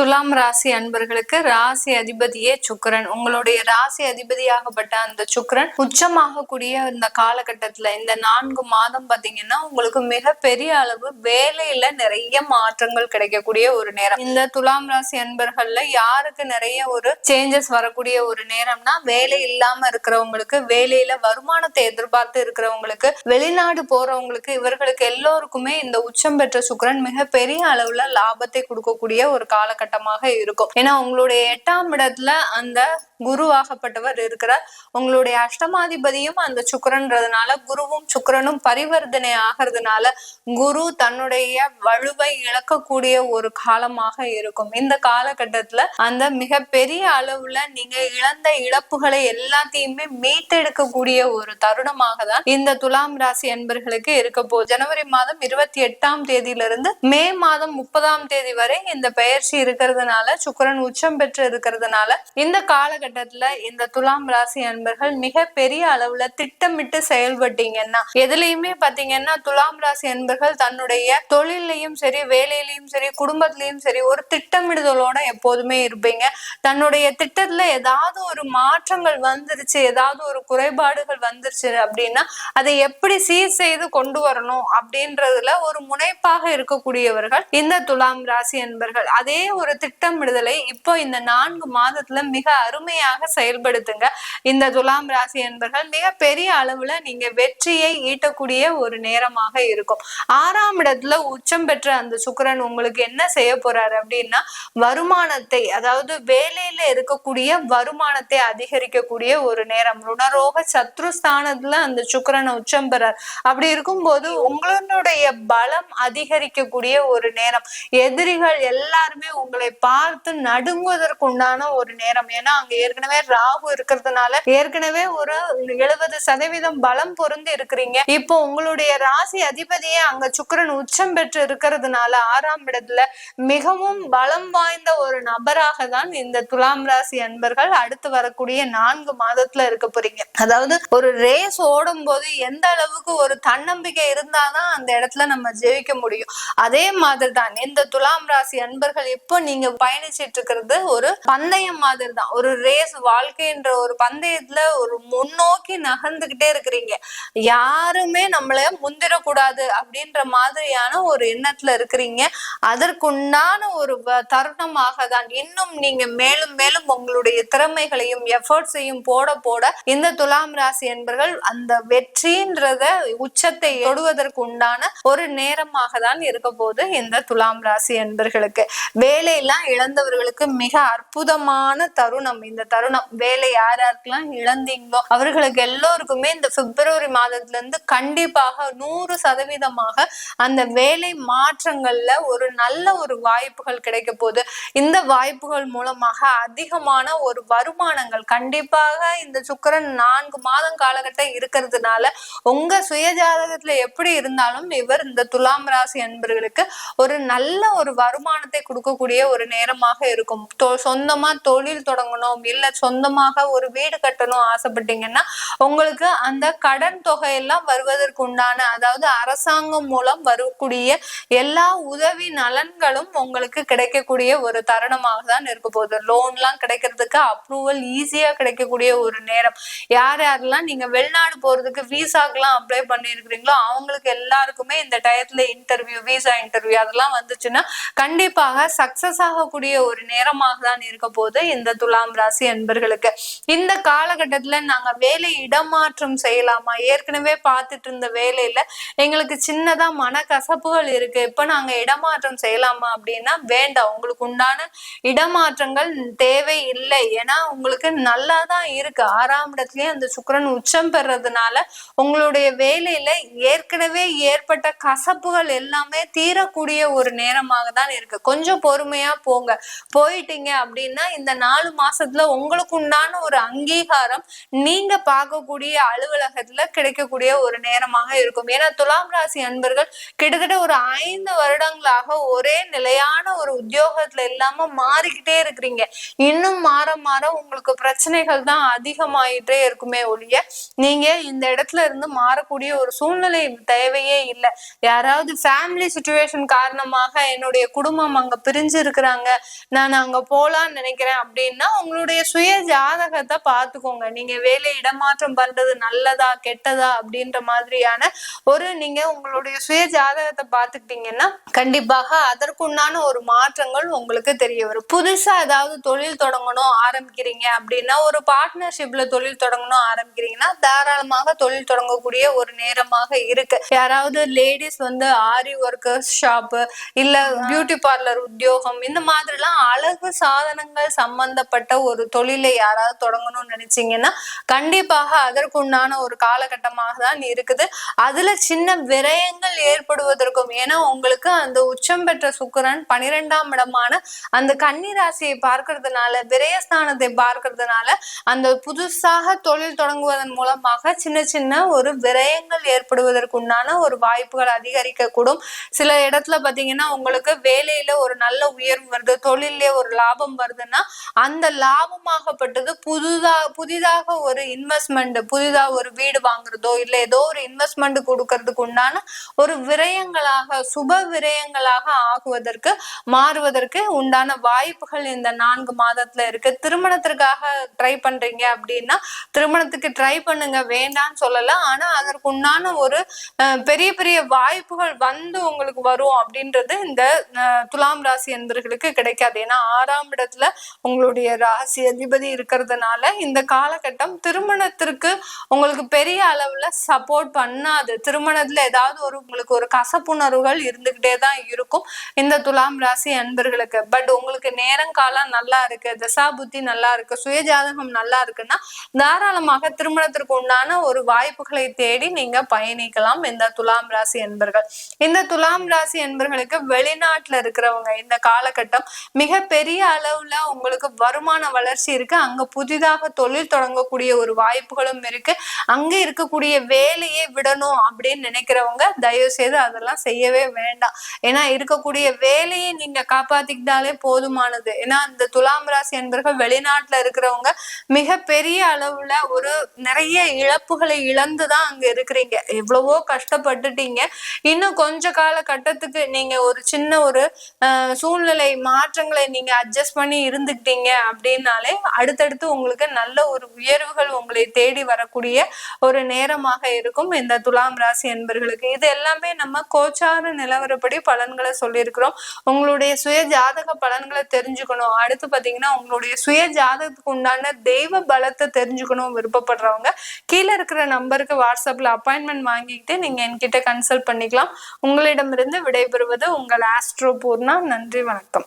துலாம் ராசி அன்பர்களுக்கு ராசி அதிபதியே சுக்கிரன். உங்களுடைய ராசி அதிபதியாகப்பட்ட அந்த சுக்கிரன் உச்சமாகக்கூடிய இந்த காலகட்டத்துல இந்த நான்கு மாதம் பாத்தீங்கன்னா உங்களுக்கு மிக பெரிய அளவு வேலையில நிறைய மாற்றங்கள் கிடைக்கக்கூடிய ஒரு நேரம். இந்த துலாம் ராசி அன்பர்கள்ல யாருக்கு நிறைய ஒரு சேஞ்சஸ் வரக்கூடிய ஒரு நேரம்னா வேலை இல்லாம இருக்கிறவங்களுக்கு வேலையில வருமானத்தை எதிர்பார்த்து இருக்கிறவங்களுக்கு வெளிநாடு போறவங்களுக்கு இவர்களுக்கு எல்லோருக்குமே இந்த உச்சம் பெற்ற சுக்கிரன் மிக பெரிய அளவுல லாபத்தை கொடுக்கக்கூடிய ஒரு காலகட்டம். காலகட்டமாக இருக்கும். ஏன்னா உங்களுடைய எட்டாம் இடத்துல அந்த குருவாகப்பட்டவர் இருக்கிறார். உங்களுடைய அஷ்டமாதிபதியும் அந்த சுக்கிரன்றதுனால குருவும் சுக்கிரனும் பரிவர்த்தனை ஆகிறதுனால குரு தன்னுடைய வலுவை இழக்கக்கூடிய ஒரு காலமாக இருக்கும். இந்த காலகட்டத்துல அந்த மிக பெரிய அளவுல நீங்க இழந்த இழப்புகளை எல்லாத்தையுமே மீட்டெடுக்கக்கூடிய ஒரு தருணமாக தான் இந்த துலாம் ராசி என்பர்களுக்கு இருக்க போகுது. ஜனவரி மாதம் இருபத்தி எட்டாம் தேதியிலிருந்து மே மாதம் முப்பதாம் தேதி வரை இந்த பெயர்ச்சி இருக்கிறதுனால சுக்கரன் உச்சம் பெற்று இருக்கிறதுனால இந்த காலகட்டம் காலகட்டத்துல இந்த துலாம் ராசி அன்பர்கள் மிக பெரிய அளவுல திட்டமிட்டு செயல்பட்டீங்கன்னா எதுலயுமே பாத்தீங்கன்னா துலாம் ராசி அன்பர்கள் தன்னுடைய தொழிலையும் சரி வேலையிலயும் சரி குடும்பத்திலயும் சரி ஒரு திட்டமிடுதலோட எப்போதுமே இருப்பீங்க. தன்னுடைய திட்டத்துல ஏதாவது ஒரு மாற்றங்கள் வந்துருச்சு ஏதாவது ஒரு குறைபாடுகள் வந்துருச்சு அப்படின்னா அதை எப்படி சீர் செய்து கொண்டு வரணும் அப்படின்றதுல ஒரு முனைப்பாக இருக்கக்கூடியவர்கள் இந்த துலாம் ராசி அன்பர்கள். அதே ஒரு திட்டமிடுதலை இப்போ இந்த நான்கு மாதத்துல மிக முழுமையாக செயல்படுத்துங்க. இந்த துலாம் ராசி என்பர்கள் மிக பெரிய அளவுல நீங்க வெற்றியை ஈட்டக்கூடிய ஒரு நேரமாக இருக்கும். ஆறாம் இடத்துல உச்சம் பெற்ற அந்த சுக்கிரன் உங்களுக்கு என்ன செய்ய போறாரு அப்படின்னா வருமானத்தை அதாவது வேலையில இருக்கக்கூடிய வருமானத்தை அதிகரிக்கக்கூடிய ஒரு நேரம். ருணரோக சத்ருஸ்தானத்துல அந்த சுக்கரனை உச்சம் பெறார். அப்படி இருக்கும்போது உங்களுடைய பலம் அதிகரிக்கக்கூடிய ஒரு நேரம். எதிரிகள் எல்லாருமே உங்களை பார்த்து நடுங்குவதற்கு உண்டான ஒரு நேரம். ஏன்னா அங்க ஏற்கனவே ராகு இருக்கிறதுனால ஏற்கனவே ஒரு எழுபது சதவீதம் பலம் பொருந்து இருக்கிறீங்க. இப்போ உங்களுடைய ராசி அதிபதியே அங்க சுக்கிரன் உச்சம் பெற்று இருக்கிறதுனால ஆறாம் இடத்துல மிகவும் பலம் வாய்ந்த ஒரு நபராக தான் இந்த துலாம் ராசி அன்பர்கள் அடுத்து வரக்கூடிய நான்கு மாதத்துல இருக்க போறீங்க. அதாவது ஒரு ரேஸ் ஓடும் போது எந்த அளவுக்கு ஒரு தன்னம்பிக்கை இருந்தாதான் அந்த இடத்துல நம்ம ஜெயிக்க முடியும். அதே மாதிரி தான் இந்த துலாம் ராசி அன்பர்கள் இப்போ நீங்க பயணிச்சிட்டு இருக்கிறது ஒரு பந்தயம் மாதிரி தான் ஒரு ரேஸ் வாழ்க்கைன்ற ஒரு பந்தயத்துல ஒரு முன்னோக்கி நகர்ந்துகிட்டே இருக்கிறீங்க. யாருமே நம்மள முந்திரக்கூடாது அப்படின்ற மாதிரியான ஒரு எண்ணத்துல இருக்கிறீங்க. அதற்குண்டான ஒரு தருணமாக தான் இன்னும் நீங்க மேலும் மேலும் உங்களுடைய திறமைகளையும் எஃபர்ட்ஸையும் போட போட இந்த துலாம் ராசி என்பர்கள் அந்த வெற்றின்றத உச்சத்தை தொடுவதற்கு உண்டான ஒரு நேரமாக தான் இருக்க போது இந்த துலாம் ராசி என்பர்களுக்கு. வேலையெல்லாம் இழந்தவர்களுக்கு மிக அற்புதமான தருணம் இந்த தருணம். வேலை யார் யாருக்கெல்லாம் இழந்தீங்களோ அவர்களுக்கு எல்லோருக்குமே இந்த பிப்ரவரி மாதத்துல இருந்து கண்டிப்பாக நூறு சதவீதமாக அந்த வேலை மாற்றங்கள்ல ஒரு நல்ல ஒரு வாய்ப்புகள் கிடைக்க போகுது. இந்த வாய்ப்புகள் மூலமாக அதிகமான ஒரு வருமானங்கள் கண்டிப்பாக இந்த சுக்கிரன் நான்கு மாதம் காலகட்டம் இருக்கிறதுனால உங்க சுயஜாதகத்துல எப்படி இருந்தாலும் இவர் இந்த துலாம் ராசி அன்பர்களுக்கு ஒரு நல்ல ஒரு வருமானத்தை கொடுக்கக்கூடிய ஒரு நேரமாக இருக்கும். தொ- சொந்தமா தொழில் தொடங்கணும் இல்ல சொந்தமாக ஒரு வீடு கட்டணும் ஆசைப்பட்டீங்கன்னா உங்களுக்கு அந்த கடன் தொகையெல்லாம் வருவதற்கு உண்டான அதாவது அரசாங்கம் மூலம் வரக்கூடிய எல்லா உதவி நலன்களும் உங்களுக்கு கிடைக்கக்கூடிய ஒரு தருணமாக தான் இருக்க போகுது. லோன்லாம் கிடைக்கிறதுக்கு அப்ரூவல் ஈஸியா கிடைக்கக்கூடிய ஒரு நேரம். யார் யாரெல்லாம் நீங்க வெளிநாடு போறதுக்கு விசாக்கெல்லாம் அப்ளை பண்ணியிருக்கிறீங்களோ அவங்களுக்கு எல்லாருக்குமே இந்த டயத்துல இன்டர்வியூ விசா இன்டர்வியூ அதெல்லாம் வந்துச்சுன்னா கண்டிப்பாக சக்சஸ் ஆகக்கூடிய ஒரு நேரமாக தான் இருக்க போகுது இந்த துலாம் ராசி அன்பர்களுக்கு. இந்த காலகட்டத்துல நாங்க வேலை இடமாற்றம் செய்யலாமா? ஏற்கனவே பார்த்துட்டு இருந்த வேலையில எங்களுக்கு சின்னதா மனக்கசப்புகள் இருக்கு. இப்ப நாங்க இடமாற்றம் செய்யலாமா அப்படின்னா வேண்டாம். உங்களுக்கு உண்டான இடமாற்றங்கள் தேவை இல்லை. ஏன்னா உங்களுக்கு நல்லா தான் இருக்கு. ஆறாம் இடத்துலயே அந்த சுக்கரன் உச்சம் பெறதுனால உங்களுடைய வேலையில ஏற்கனவே ஏற்பட்ட கசப்புகள் எல்லாமே தீரக்கூடிய ஒரு நேரமாக தான் இருக்கு. கொஞ்சம் பொறுமையா போங்க. போயிட்டீங்க அப்படின்னா இந்த நாலு மாசத்துல உங்களுக்கு உண்டான ஒரு அங்கீகாரம் நீங்க பார்க்கக்கூடிய அலுவலகத்துல கிடைக்கக்கூடிய ஒரு நேரமாக இருக்கும். ஏன்னா துலாம் ராசி அன்பர்கள் கிட்டத்தட்ட ஒரு ஐந்து வருடங்களாக ஒரே நிலையான ஒரு உத்தியோகத்துல இல்லாம மாறிக்கிட்டே இருக்கிறீங்க. இன்னும் மாற மாற உங்களுக்கு பிரச்சனைகள் தான் அதிகமாயிட்டே இருக்குமே ஒழிய நீங்க இந்த இடத்துல இருந்து மாறக்கூடிய ஒரு சூழ்நிலை தேவையே இல்லை. யாராவது ஃபேமிலி சுச்சுவேஷன் காரணமாக என்னுடைய குடும்பம் அங்க பிரிஞ்சு இருக்கிறாங்க நான் அங்க போலான்னு நினைக்கிறேன் அப்படின்னா உங்களுடைய சுய ஜாதகத்தை பார்த்துக்கோங்க. நீங்க வேலை இடமாற்றம் பண்றது நல்லதா கெட்டதா அப்படின்ற மாதிரியான ஒரு நீங்க உங்களுடைய சுய ஜாதகத்தை பார்த்துக்கிட்டீங்கன்னா கண்டிப்பாக அதற்குண்டான ஒரு மாற்றங்கள் உங்களுக்கு தெரிய வரும். புதுசா ஏதாவது தொழில் தொடங்கணும் ஆரம்பிக்கிறீங்க அப்படின்னா ஒரு பார்ட்னர்ஷிப்ல தொழில் தொடங்கணும் ஆரம்பிக்கிறீங்கன்னா தாராளமாக தொழில் தொடங்கக்கூடிய ஒரு நேரமாக இருக்கு. யாராவது லேடிஸ் வந்து ஆரி ஒர்க்கர்ஸ் ஷாப்பு இல்ல பியூட்டி பார்லர் உத்தியோகம் இந்த மாதிரிலாம் அழகு சாதனங்கள் சம்பந்தப்பட்ட ஒரு தொழிலை யாராவது தொடங்கணும்னு நினைச்சீங்கன்னா கண்டிப்பாக அதற்குண்டான ஒரு காலகட்டமாக தான் இருக்குது. அதுல சின்ன விரயங்கள் ஏற்படுவதற்கும் ஏன்னா உங்களுக்கு அந்த உச்சம் பெற்ற சுக்கிரன் பனிரெண்டாம் இடமான அந்த கன்னி ராசியை பார்க்கறதுனால விரயஸ்தானத்தை பார்க்கறதுனால அந்த புதுசாக தொழில் தொடங்குவதன் மூலமாக சின்ன சின்ன ஒரு விரயங்கள் ஏற்படுவதற்குண்டான ஒரு வாய்ப்புகள் அதிகரிக்கக்கூடும். சில இடத்துல பார்த்தீங்கன்னா உங்களுக்கு வேலையில ஒரு நல்ல உயர்வு வருது தொழிலே ஒரு லாபம் வருதுன்னா அந்த லாபம் லாபமாகப்பட்டது புதுதா புதிதாக ஒரு இன்வெஸ்ட்மெண்ட் புதிதா ஒரு வீடு வாங்குறதோ இல்ல ஏதோ ஒரு இன்வெஸ்ட்மெண்ட் கொடுக்கறதுக்கு உண்டான ஒரு விரயங்களாக சுப விரயங்களாக ஆகுவதற்கு மாறுவதற்கு உண்டான வாய்ப்புகள் இந்த நான்கு மாதத்துல இருக்கு. திருமணத்திற்காக ட்ரை பண்றீங்க அப்படின்னா திருமணத்துக்கு ட்ரை பண்ணுங்க வேண்டாம்னு சொல்லலாம் ஆனா அதற்கு உண்டான ஒரு பெரிய பெரிய வாய்ப்புகள் வந்து உங்களுக்கு வரும் அப்படின்றது இந்த துலாம் ராசி என்பர்களுக்கு கிடைக்காது. ஏன்னா ஆறாம் இடத்துல உங்களுடைய ராசி அதிபதி இருக்கிறதுனால இந்த காலகட்டம் திருமணத்திற்கு உங்களுக்கு பெரிய அளவுல சப்போர்ட் பண்ணாது. திருமணத்துல ஏதாவது ஒரு உங்களுக்கு ஒரு கசப்புணர்வுகள் இருந்துகிட்டே தான் இருக்கும். இந்த துலாம் ராசி அன்பர்களுக்கு. பட் உங்களுக்கு நேரங்காலம் நல்லா இருக்கு தசா புத்தி நல்லா இருக்கு சுயஜாதகம் நல்லா இருக்குன்னா தாராளமாக திருமணத்திற்கு உண்டான ஒரு வாய்ப்புகளை தேடி நீங்க பயணிக்கலாம் இந்த துலாம் ராசி என்பர்கள் இந்த துலாம் ராசி என்பர்களுக்கு வெளிநாட்டுல இருக்கிறவங்க இந்த காலகட்டம் மிக பெரிய அளவுல உங்களுக்கு வருமான வளர்ச்சி இருக்கு. அங்க புதிதாக தொழில் தொடங்கக்கூடிய ஒரு வாய்ப்புகளும் இருக்கு. அங்க இருக்கக்கூடிய வேலையை விடணும் அப்படின்னு நினைக்கிறவங்க தயவு செய்து அதெல்லாம் செய்யவே வேண்டாம். ஏன்னா இருக்கக்கூடிய வேலையை நீங்க காப்பாத்திக்கிட்டாலே போதுமானது. ஏன்னா இந்த துலாம் ராசி என்பர்கள் வெளிநாட்டுல இருக்கிறவங்க மிக பெரிய அளவுல ஒரு நிறைய இழப்புகளை இழந்துதான் அங்க இருக்கிறீங்க. எவ்வளவோ கஷ்டப்பட்டுட்டீங்க. இன்னும் கொஞ்ச கால கட்டத்துக்கு நீங்க ஒரு சின்ன ஒரு சூழ்நிலை மாற்றங்களை நீங்க அட்ஜஸ்ட் பண்ணி இருந்துக்கிட்டீங்க அப்படின்னாலே அடுத்தடுத்து உங்களுக்கு நல்ல ஒரு உயர்வுகள் உங்களை தேடி வரக்கூடிய ஒரு நேரமாக இருக்கும் இந்த துலாம் ராசி என்பர்களுக்கு. இது எல்லாமே நம்ம கோச்சார நிலவரப்படி பலன்களை சொல்லியிருக்கிறோம். உங்களுடைய சுய ஜாதக பலன்களை தெரிஞ்சுக்கணும். அடுத்து பாத்தீங்கன்னா உங்களுடைய சுய ஜாதகத்துக்கு உண்டான தெய்வ பலத்தை தெரிஞ்சுக்கணும் விருப்பப்படுறவங்க கீழே இருக்கிற நம்பருக்கு வாட்ஸ்அப்ல அப்பாயின்மெண்ட் வாங்கிட்டு நீங்க என்கிட்ட கன்சல்ட் பண்ணிக்கலாம். உங்களிடமிருந்து விடைபெறுவது உங்கள் ஆஸ்ட்ரோ பூர்ணா. நன்றி வணக்கம்.